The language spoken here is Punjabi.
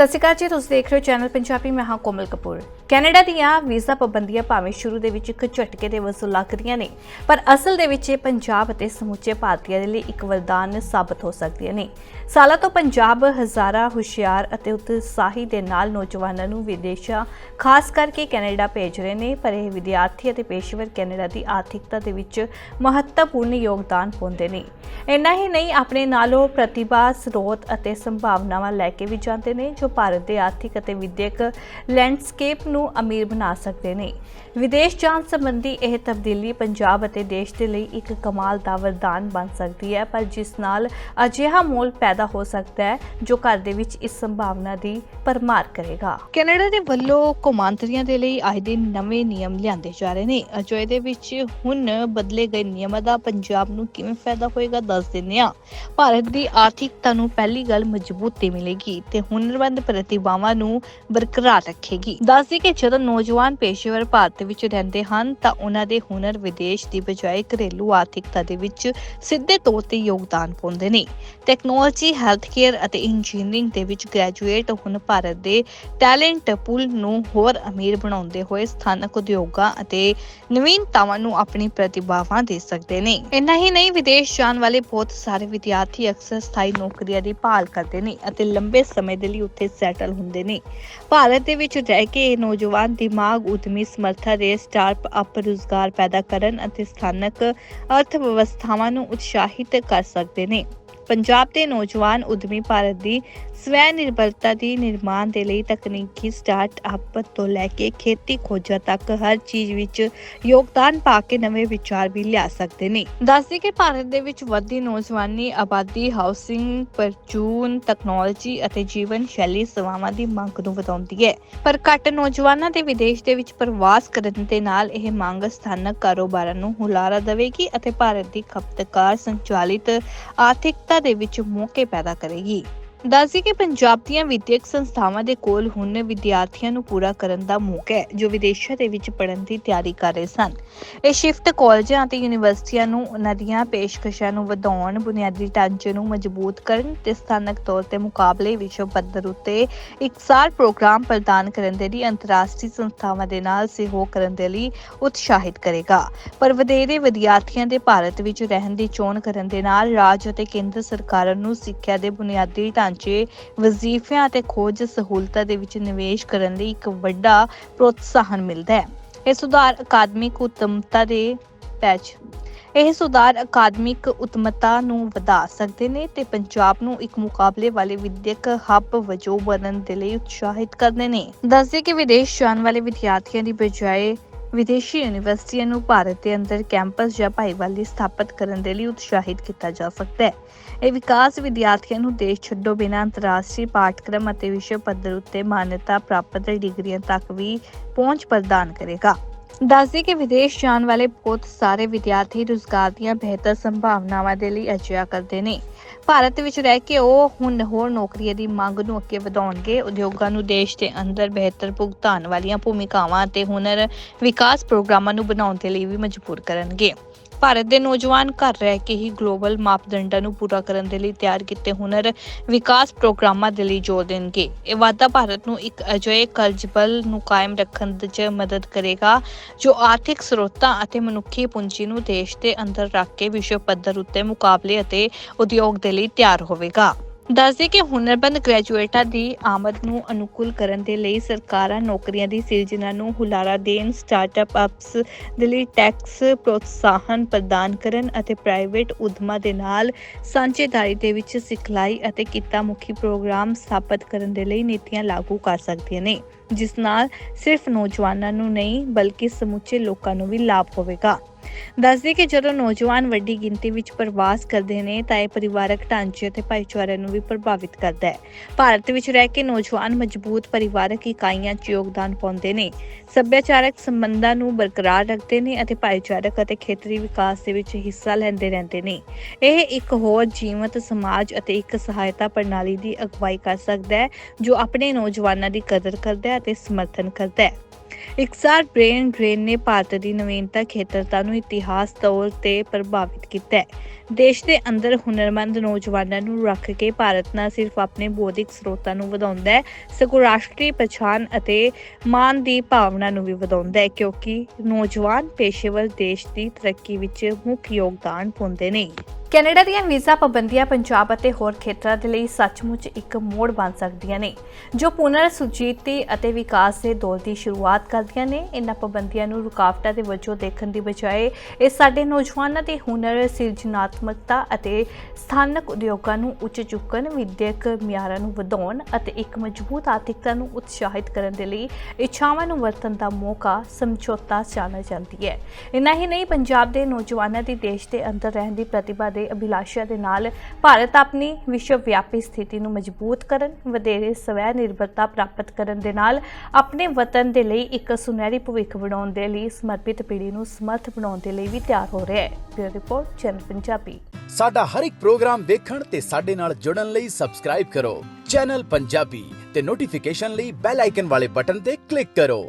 ਸਤਿ ਸ਼੍ਰੀ ਅਕਾਲ ਜੀ, ਤੁਸੀਂ ਦੇਖ ਰਹੇ ਹੋ ਚੈਨਲ ਪੰਜਾਬੀ ਮੈਂ ਹਾਂ ਕੋਮਲ ਕਪੂਰ। ਕੈਨੇਡਾ ਦੀਆਂ ਵੀਜ਼ਾ ਪਾਬੰਦੀਆਂ ਭਾਵੇਂ ਸ਼ੁਰੂ ਦੇ ਵਿੱਚ ਇੱਕ ਝਟਕੇ ਦੇ ਵਜੋਂ ਲੱਗ ਨੇ, ਪਰ ਅਸਲ ਦੇ ਵਿੱਚ ਇਹ ਪੰਜਾਬ ਅਤੇ ਸਮੁੱਚੇ ਭਾਰਤੀਆਂ ਦੇ ਲਈ ਇੱਕ ਵਰਦਾਨ ਸਾਬਤ ਹੋ ਸਕਦੀਆਂ ਨੇ। ਸਾਲਾਂ ਤੋਂ ਪੰਜਾਬ ਹਜ਼ਾਰਾਂ ਹੁਸ਼ਿਆਰ ਅਤੇ ਉਤਸ਼ਾਹੀ ਦੇ ਨਾਲ ਨੌਜਵਾਨਾਂ ਨੂੰ ਵਿਦੇਸ਼ਾਂ, ਖਾਸ ਕਰਕੇ ਕੈਨੇਡਾ ਭੇਜ ਰਹੇ ਨੇ, ਪਰ ਇਹ ਵਿਦਿਆਰਥੀ ਅਤੇ ਪੇਸ਼ੇਵਰ ਕੈਨੇਡਾ ਦੀ ਆਰਥਿਕਤਾ ਦੇ ਵਿੱਚ ਮਹੱਤਵਪੂਰਨ ਯੋਗਦਾਨ ਪਾਉਂਦੇ ਨੇ। ਇੰਨਾ ਹੀ ਨਹੀਂ, ਆਪਣੇ ਨਾਲੋਂ ਪ੍ਰਤਿਭਾ, ਸਰੋਤ ਅਤੇ ਸੰਭਾਵਨਾਵਾਂ ਲੈ ਕੇ ਵੀ ਜਾਂਦੇ ਨੇ, ਜੋ ਭਾਰਤ ਦੇ ਆਰਥਿਕ ਅਤੇ ਵਿਦਿਅਕ ਲੈਂਡਸਕੇਪ ਨੂੰ ਅਮੀਰ ਬਣਾ ਸਕਦੇ ਨੇ। ਵਿਦੇਸ਼ ਜਾਣ ਸੰਬੰਧੀ ਇਹ ਤਬਦੀਲੀ ਪੰਜਾਬ ਅਤੇ ਦੇਸ਼ ਦੇ ਲਈ ਇੱਕ ਕਮਾਲ ਦਾ ਵਰਦਾਨ ਬਣ ਸਕਦੀ ਹੈ, ਪਰ ਜਿਸ ਨਾਲ ਅਜਿਹਾ ਮੋਲ ਪੈਦਾ ਹੋ ਸਕਦਾ ਹੈ, ਜੋ ਘਰ ਦੇ ਵਿੱਚ ਇਸ ਸੰਭਾਵਨਾ ਦੀ ਪਰਮਾਰ ਕਰੇਗਾ। ਕੈਨੇਡਾ ਦੇ ਵੱਲੋਂ ਕੌਮਾਂਤਰੀਆਂ ਦੇ ਲਈ ਆਏ ਦਿਨ ਨਵੇਂ ਨਿਯਮ ਲਿਆਂਦੇ ਜਾ ਰਹੇ ਨੇ। ਅਜੋ ਇਹਦੇ ਵਿੱਚ ਹੁਣ ਬਦਲੇ ਗਏ ਨਿਯਮਾਂ ਦਾ ਪੰਜਾਬ ਨੂੰ ਕਿਵੇਂ ਫਾਇਦਾ ਹੋਏਗਾ ਦੱਸ ਦਿੰਦੇ ਹਾਂ। ਭਾਰਤ ਦੀ ਆਰਥਿਕਤਾ ਨੂੰ ਪਹਿਲੀ ਗੱਲ ਮਜ਼ਬੂਤੀ ਮਿਲੇਗੀ ਤੇ ਹੁਨਰਮੰਦ ਪ੍ਰਤਿਭਾਵਾਂ ਨੂੰ ਬਰਕਰਾਰ ਰੱਖੇਗੀ। ਦੱਸਦੀ ਕਿ ਜਦੋਂ ਨੌਜਵਾਨ ਪੇਸ਼ੇਵਰ ਭਾਰਤ ਵਿੱਚ ਰਹਿੰਦੇ ਹਨ, ਤਾਂ ਉਹਨਾਂ ਦੇ ਹੁਨਰ ਵਿਦੇਸ਼ ਦੀ ਬਜਾਏ ਘਰੇਲੂ ਆਰਥਿਕਤਾ ਦੇ ਵਿੱਚ ਸਿੱਧੇ ਤੌਰ ਤੇ ਯੋਗਦਾਨ ਪਾਉਂਦੇ ਨੇ। ਟੈਕਨੋਲੋਜੀ ਹੈਲਥ ਅਤੇ ਇੰਜੀਨੀਅਰਿੰਗ ਦੇ ਵਿੱਚ ਗ੍ਰੈਜੂਏਟ ਹੁਣ ਭਾਰਤ ਦੇ ਟੈਲੈਂਟ ਪੂਲ ਨੂੰ ਹੋਰ ਅਮੀਰ ਬਣਾਉਂਦੇ ਹੋਏ ਸਥਾਨਕ ਉਦਯੋਗਾਂ ਅਤੇ ਨਵੀਨਤਾਵਾਂ ਨੂੰ ਆਪਣੀ ਪ੍ਰਤਿਭਾਵਾਂ ਦੇ ਸਕਦੇ ਨੇ। ਇੰਨਾ ਹੀ ਨਹੀਂ, ਵਿਦੇਸ਼ ਜਾਣ ਵਾਲੇ ਬਹੁਤ ਸਾਰੇ ਵਿਦਿਆਰਥੀ ਅਕਸਰ ਸਥਾਈ ਨੌਕਰੀਆਂ ਦੀ ਭਾਲ ਕਰਦੇ ਨੇ ਅਤੇ ਲੰਬੇ ਸਮੇਂ ਦੇ ਲਈ ਉੱਥੇ ਸੈਟਲ ਹੁੰਦੇ ਨੇ। ਭਾਰਤ ਦੇ ਵਿੱਚ ਰਹਿ ਕੇ ਇਹ ਨੌਜਵਾਨ ਦਿਮਾਗ, ਉਦਮੀ ਸਮਰੱਥਾ ਦੇ ਸਟਾਰਟ ਅਪ ਰੁਜ਼ਗਾਰ ਪੈਦਾ ਕਰਨ ਅਤੇ ਸਥਾਨਕ ਅਰਥ ਵਿਵਸਥਾਵਾਂ ਨੂੰ ਉਤਸ਼ਾਹਿਤ ਕਰ ਸਕਦੇ ਨੇ। ਪੰਜਾਬ ਦੇ ਨੌਜਵਾਨ ਉਦਮੀ ਭਾਰਤ ਦੀ ਸਵੈ ਨਿਰਭਰਤਾ ਦੀ ਨਿਰਮਾਣ ਦੇ ਲਈ ਤਕਨੀਕੀ ਸਟਾਰਟ ਅਪ ਤੋਂ ਲੈ ਕੇ ਖੇਤੀ ਖੋਜਾਂ ਤੱਕ ਹਰ ਚੀਜ਼ ਵਿੱਚ ਯੋਗਦਾਨ ਪਾ ਕੇ ਨਵੇਂ ਵਿਚਾਰ ਵੀ ਲਿਆ ਸਕਦੇ ਨੇ। ਦੱਸਦੇ ਕਿ ਭਾਰਤ ਦੇ ਵਿੱਚ ਵੱਧਦੀ ਨੌਜਵਾਨੀ, ਆਬਾਦੀ ਹਾਊਸਿੰਗ ਪਰਚੂਨ ਟੈਕਨੋਲੋਜੀ ਅਤੇ ਜੀਵਨ ਸ਼ੈਲੀ ਸੇਵਾਵਾਂ ਦੀ ਮੰਗ ਨੂੰ ਵਧਾਉਂਦੀ ਹੈ। ਪਰ ਘੱਟ ਨੌਜਵਾਨਾਂ ਦੇ ਵਿਦੇਸ਼ ਦੇ ਵਿੱਚ ਪ੍ਰਵਾਸ ਕਰਨ ਦੇ ਨਾਲ ਇਹ ਮੰਗ ਸਥਾਨਕ ਕਾਰੋਬਾਰਾਂ ਨੂੰ ਹੁਲਾਰਾ ਦੇਵੇਗੀ ਅਤੇ ਭਾਰਤ ਦੀ ਖਪਤਕਾਰ ਸੰਚਾਲਿਤ ਆਰਥਿਕਤਾ ਦੇ ਵਿੱਚ ਮੌਕੇ ਪੈਦਾ ਕਰੇਗੀ। ਦੱਸਦੀ ਕਿ ਪੰਜਾਬ ਦੀਆਂ ਵਿਦਿਅਕ ਸੰਸਥਾਵਾਂ ਦੇ ਕੋਲ ਹੁਣ ਵਿਦਿਆਰਥੀਆਂ ਨੂੰ ਪੂਰਾ ਕਰਨ ਦਾ ਮੌਕਾ ਹੈ, ਜੋ ਵਿਦੇਸ਼ਾਂ ਦੇ ਵਿੱਚ ਪੜ੍ਹਨ ਦੀ ਤਿਆਰੀ ਕਰ ਰਹੇ ਸਨ। ਇਹ ਸ਼ਿਫਟ ਕਾਲਜਾਂ ਅਤੇ ਯੂਨੀਵਰਸਿਟੀਆਂ ਨੂੰ ਉਹਨਾਂ ਦੀਆਂ ਪੇਸ਼ਕਸ਼ਾਂ ਨੂੰ ਵਧਾਉਣ, ਬੁਨਿਆਦੀ ਢਾਂਚੇ ਨੂੰ ਮਜ਼ਬੂਤ ਕਰਨ ਤੇ ਸਥਾਨਕ ਤੌਰ ਤੇ ਮੁਕਾਬਲੇ ਵਿਸ਼ਵ ਪੱਧਰ ਉੱਤੇ ਇਕਸਾਰ ਪ੍ਰੋਗਰਾਮ ਪ੍ਰਦਾਨ ਕਰਨ ਦੇ ਲਈ ਅੰਤਰਰਾਸ਼ਟਰੀ ਸੰਸਥਾਵਾਂ ਦੇ ਨਾਲ ਸਹਿਯੋਗ ਕਰਨ ਦੇ ਲਈ ਉਤਸ਼ਾਹਿਤ ਕਰੇਗਾ। ਪਰ ਵਧੇਰੇ ਵਿਦਿਆਰਥੀਆਂ ਦੇ ਭਾਰਤ ਵਿੱਚ ਰਹਿਣ ਦੀ ਚੋਣ ਕਰਨ ਦੇ ਨਾਲ ਰਾਜ ਅਤੇ ਕੇਂਦਰ ਸਰਕਾਰਾਂ ਨੂੰ ਸਿੱਖਿਆ ਦੇ ਬੁਨਿਆਦੀ ਢਾਂਚੇ ਵਜ਼ੀਫਿਆਂ ਅਤੇ ਖੋਜ ਸਹੂਲਤਾਂ ਦੇ ਵਿੱਚ ਨਿਵੇਸ਼ ਕਰਨ ਲਈ ਇੱਕ ਵੱਡਾ ਪ੍ਰੋਤਸਾਹਨ ਮਿਲਦਾ ਹੈ। ਇਹ ਸੁਧਾਰ ਅਕਾਦਮਿਕ ਉੱਤਮਤਾ ਦੇ ਪੈਚ। ਇਹ ਸੁਧਾਰ ਅਕਾਦਮਿਕ ਉਤਮਤਾ ਨੂੰ ਵਧਾ ਸਕਦੇ ਨੇ ਤੇ ਪੰਜਾਬ ਨੂੰ ਇੱਕ ਮੁਕਾਬਲੇ ਵਾਲੇ ਵਿਦਿਅਕ ਹੱਬ ਵਜੋਂ ਬਣਨ ਦੇ ਲਈ ਉਤਸ਼ਾਹਿਤ ਕਰਦੇ ਨੇ। ਦੱਸਦੇ ਕਿ ਵਿਦੇਸ਼ ਜਾਣ ਵਾਲੇ ਵਿਦਿਆਰਥੀਆਂ ਦੀ ਬਜਾਏ ਵਿਦੇਸ਼ੀ ਯੂਨੀਵਰਸਿਟੀਆਂ ਨੂੰ ਭਾਰਤ ਦੇ ਅੰਦਰ ਕੈਂਪਸ ਜਾਂ ਭਾਈਵਾਲੀ ਸਥਾਪਿਤ ਕਰਨ ਦੇ ਲਈ ਉਤਸ਼ਾਹਿਤ ਕੀਤਾ ਜਾ ਸਕਦਾ ਹੈ। ਇਹ ਵਿਕਾਸ ਵਿਦਿਆਰਥੀਆਂ ਨੂੰ ਦੇਸ਼ ਛੱਡੋ ਬਿਨਾਂ ਅੰਤਰਰਾਸ਼ਟਰੀ ਪਾਠਕ੍ਰਮ ਅਤੇ ਵਿਸ਼ਵ ਪੱਧਰ ਉੱਤੇ ਮਾਨਤਾ ਪ੍ਰਾਪਤ ਡਿਗਰੀਆਂ ਤੱਕ ਵੀ ਪਹੁੰਚ ਪ੍ਰਦਾਨ ਕਰੇਗਾ। ਦੱਸਦੇ ਕਿ ਵਿਦੇਸ਼ ਜਾਣ ਵਾਲੇ ਬਹੁਤ ਸਾਰੇ ਵਿਦਿਆਰਥੀ ਰੁਜ਼ਗਾਰ ਦੀਆਂ ਬਿਹਤਰ ਸੰਭਾਵਨਾਵਾਂ ਦੇ ਲਈ ਅਜਿਹਾ ਕਰਦੇ ਨੇ। ਭਾਰਤ ਵਿੱਚ ਰਹਿ ਕੇ ਉਹ ਹੁਣ ਹੋਰ ਨੌਕਰੀਆਂ ਦੀ ਮੰਗ ਨੂੰ ਅੱਗੇ ਵਧਾਉਣਗੇ। ਉਦਯੋਗਾਂ ਨੂੰ ਦੇਸ਼ ਦੇ ਅੰਦਰ ਬਿਹਤਰ ਭੁਗਤਾਨ ਵਾਲੀਆਂ ਭੂਮਿਕਾਵਾਂ ਅਤੇ ਹੁਨਰ ਵਿਕਾਸ ਪ੍ਰੋਗਰਾਮਾਂ ਨੂੰ ਬਣਾਉਣ ਦੇ ਲਈ ਵੀ ਮਜਬੂਰ ਕਰਨਗੇ। ਭਾਰਤ ਦੇ ਨੌਜਵਾਨ ਘਰ ਰਹਿ ਕੇ ਹੀ ਗਲੋਬਲ ਮਾਪਦੰਡਾਂ ਨੂੰ ਪੂਰਾ ਕਰਨ ਦੇ ਲਈ ਤਿਆਰ ਕੀਤੇ ਹੁਨਰ ਵਿਕਾਸ ਪ੍ਰੋਗਰਾਮਾਂ ਦੇ ਲਈ ਜ਼ੋਰ ਦੇਣਗੇ। ਇਹ ਵਾਧਾ ਭਾਰਤ ਨੂੰ ਇੱਕ ਅਜਿਹੇ ਕਰਜ਼ਬਲ ਨੂੰ ਕਾਇਮ ਰੱਖਣ 'ਚ ਮਦਦ ਕਰੇਗਾ, ਜੋ ਆਰਥਿਕ ਸਰੋਤਾਂ ਅਤੇ ਮਨੁੱਖੀ ਪੂੰਜੀ ਨੂੰ ਦੇਸ਼ ਦੇ ਅੰਦਰ ਰੱਖ ਕੇ ਵਿਸ਼ਵ ਪੱਧਰ ਉੱਤੇ ਮੁਕਾਬਲੇ ਅਤੇ ਉਦਯੋਗ ਦੇ ਲਈ ਤਿਆਰ ਹੋਵੇਗਾ। ਦੱਸਦੇ ਕਿ ਹੁਨਰਬੰਦ ਗ੍ਰੈਜੂਏਟਾਂ ਦੀ ਆਮਦ ਨੂੰ ਅਨੁਕੂਲ ਕਰਨ ਦੇ ਲਈ ਸਰਕਾਰਾਂ ਨੌਕਰੀਆਂ ਦੀ ਸਿਰਜਣਾ ਨੂੰ ਹੁਲਾਰਾ ਦੇਣ ਸਟਾਰਟਅਪ ਅਪਸ ਦੇ ਲਈ ਟੈਕਸ ਪ੍ਰੋਤਸਾਹਨ ਪ੍ਰਦਾਨ ਕਰਨ ਅਤੇ ਪ੍ਰਾਈਵੇਟ ਉਦਮਾਂ ਦੇ ਨਾਲ ਸਾਂਝੇਦਾਰੀ ਦੇ ਵਿੱਚ ਸਿਖਲਾਈ ਅਤੇ ਕਿੱਤਾ ਮੁਖੀ ਪ੍ਰੋਗਰਾਮ ਸਥਾਪਿਤ ਕਰਨ ਦੇ ਲਈ ਨੀਤੀਆਂ ਲਾਗੂ ਕਰ ਸਕਦੀਆਂ ਨੇ, ਜਿਸ ਨਾਲ ਸਿਰਫ ਨੌਜਵਾਨਾਂ ਨੂੰ ਨਹੀਂ, ਬਲਕਿ ਸਮੁੱਚੇ ਲੋਕਾਂ ਨੂੰ ਵੀ ਲਾਭ ਹੋਵੇਗਾ। ਦੱਸਦੇ ਕਿ ਜਦੋਂ ਨੌਜਵਾਨ ਵੱਡੀ ਗਿਣਤੀ ਵਿੱਚ ਪ੍ਰਵਾਸ ਕਰਦੇ ਨੇ, ਤਾਂ ਇਹ ਪਰਿਵਾਰਕ ਢਾਂਚੇ ਅਤੇ ਭਾਈਚਾਰੇ ਨੂੰ ਵੀ ਪ੍ਰਭਾਵਿਤ ਕਰਦਾ ਹੈ। ਭਾਰਤ ਵਿੱਚ ਰਹਿ ਕੇ ਨੌਜਵਾਨ ਮਜ਼ਬੂਤ ਪਰਿਵਾਰਕ ਇਕਾਈਆਂ 'ਚ ਯੋਗਦਾਨ ਪਾਉਂਦੇ ਨੇ। ਸੱਭਿਆਚਾਰਕ ਸੰਬੰਧਾਂ ਨੂੰ ਬਰਕਰਾਰ ਰੱਖਦੇ ਨੇ ਅਤੇ ਭਾਈਚਾਰਕ ਅਤੇ ਖੇਤਰੀ ਵਿਕਾਸ ਦੇ ਵਿੱਚ ਹਿੱਸਾ ਲੈਂਦੇ ਰਹਿੰਦੇ ਨੇ। ਇਹ ਇੱਕ ਹੋਰ ਜੀਵਤ ਸਮਾਜ ਅਤੇ ਇੱਕ ਸਹਾਇਤਾ ਪ੍ਰਣਾਲੀ ਦੀ ਅਗਵਾਈ ਕਰ ਸਕਦਾ ਹੈ, ਜੋ ਆਪਣੇ ਨੌਜਵਾਨਾਂ ਦੀ ਕਦਰ ਕਰਦਾ ਹੈ ਅਤੇ ਸਮਰਥਨ ਕਰਦਾ ਹੈ। ਇਕਸਾਰ ਬ੍ਰੇਨ ਡਰੇਨ ਨੇ ਭਾਰਤ ਦੀ ਨਵੀਨਤਾ ਖੇਤਰਤਾ ਨੂੰ ਇਤਿਹਾਸ ਤੌਰ ਤੇ ਪ੍ਰਭਾਵਿਤ ਕੀਤਾ ਹੈ। ਦੇਸ਼ ਦੇ ਅੰਦਰ ਹੁਨਰਮੰਦ ਨੌਜਵਾਨਾਂ ਨੂੰ ਰੱਖ ਕੇ ਭਾਰਤ ਨਾ ਸਿਰਫ ਆਪਣੇ ਬੌਧਿਕ ਸਰੋਤਾਂ ਨੂੰ ਵਧਾਉਂਦਾ ਹੈ, ਸਗੋਂ ਰਾਸ਼ਟਰੀ ਪਛਾਣ ਅਤੇ ਮਾਣ ਦੀ ਭਾਵਨਾ ਨੂੰ ਵੀ ਵਧਾਉਂਦਾ ਹੈ, ਕਿਉਂਕਿ ਨੌਜਵਾਨ ਪੇਸ਼ੇਵਰ ਦੇਸ਼ ਦੀ ਤਰੱਕੀ ਵਿੱਚ ਮੁੱਖ ਯੋਗਦਾਨ ਪਾਉਂਦੇ ਨੇ। ਕੈਨੇਡਾ ਦੀਆਂ ਵੀਜ਼ਾ ਪਾਬੰਦੀਆਂ ਪੰਜਾਬ ਅਤੇ ਹੋਰ ਖੇਤਰਾਂ ਦੇ ਲਈ ਸੱਚਮੁੱਚ ਇੱਕ ਮੋੜ ਬਣ ਸਕਦੀਆਂ ਨੇ, ਜੋ ਪੁਨਰ ਸੁਜੀਤੀ ਅਤੇ ਵਿਕਾਸ ਦੇ ਦੌਰ ਦੀ ਸ਼ੁਰੂਆਤ ਕਰਦੀਆਂ ਨੇ। ਇਹਨਾਂ ਪਾਬੰਦੀਆਂ ਨੂੰ ਰੁਕਾਵਟਾਂ ਦੇ ਵਜੋਂ ਦੇਖਣ ਦੀ ਬਜਾਏ ਇਹ ਸਾਡੇ ਨੌਜਵਾਨਾਂ ਦੇ ਹੁਨਰ, ਸਿਰਜਣਾਤਮਕਤਾ ਅਤੇ ਸਥਾਨਕ ਉਦਯੋਗਾਂ ਨੂੰ ਉੱਚ ਚੁੱਕਣ, ਵਿਦਿਅਕ ਮਿਆਰਾਂ ਨੂੰ ਵਧਾਉਣ ਅਤੇ ਇੱਕ ਮਜ਼ਬੂਤ ਆਰਥਿਕਤਾ ਨੂੰ ਉਤਸ਼ਾਹਿਤ ਕਰਨ ਦੇ ਲਈ ਇੱਛਾਵਾਂ ਨੂੰ ਵਰਤਣ ਦਾ ਮੌਕਾ ਸਮਝੌਤਾ ਜਾਣਾ ਜਾਂਦੀ ਹੈ। ਇੰਨਾ ਹੀ ਨਹੀਂ, ਪੰਜਾਬ ਦੇ ਨੌਜਵਾਨਾਂ ਦੀ ਦੇਸ਼ ਦੇ ਅੰਦਰ ਰਹਿਣ ਦੀ ਪ੍ਰਤਿਭਾ ਦੇ ਅਭਿਲਾਸ਼ਾ ਦੇ ਨਾਲ ਭਾਰਤ ਆਪਣੀ ਵਿਸ਼ਵ ਵਿਆਪੀ ਸਥਿਤੀ ਨੂੰ ਮਜ਼ਬੂਤ ਕਰਨ, ਵਧੇਰੇ ਸਵੈ ਨਿਰਭਰਤਾ ਪ੍ਰਾਪਤ ਕਰਨ ਦੇ ਨਾਲ ਆਪਣੇ ਵਤਨ ਦੇ ਲਈ ਇੱਕ ਸੁਨਹਿਰੀ ਭਵਿੱਖ ਬਣਾਉਣ ਦੇ ਲਈ ਸਮਰਪਿਤ ਪੀੜ੍ਹੀ ਨੂੰ ਸਮਰਥ ਬਣਾਉਣ ਦੇ ਲਈ ਵੀ ਤਿਆਰ ਹੋ ਰਿਹਾ ਹੈ। Bureau report, channel Punjabi. ਸਾਡਾ ਹਰ ਇੱਕ ਪ੍ਰੋਗਰਾਮ ਦੇਖਣ ਤੇ ਸਾਡੇ ਨਾਲ ਜੁੜਨ ਲਈ ਸਬਸਕ੍ਰਾਈਬ ਕਰੋ। ਚੈਨਲ ਪੰਜਾਬੀ ਤੇ ਨੋਟੀਫਿਕੇਸ਼ਨ ਲਈ ਬੈਲ ਆਈਕਨ ਵਾਲੇ ਬਟਨ ਤੇ ਕਲਿੱਕ ਕਰੋ।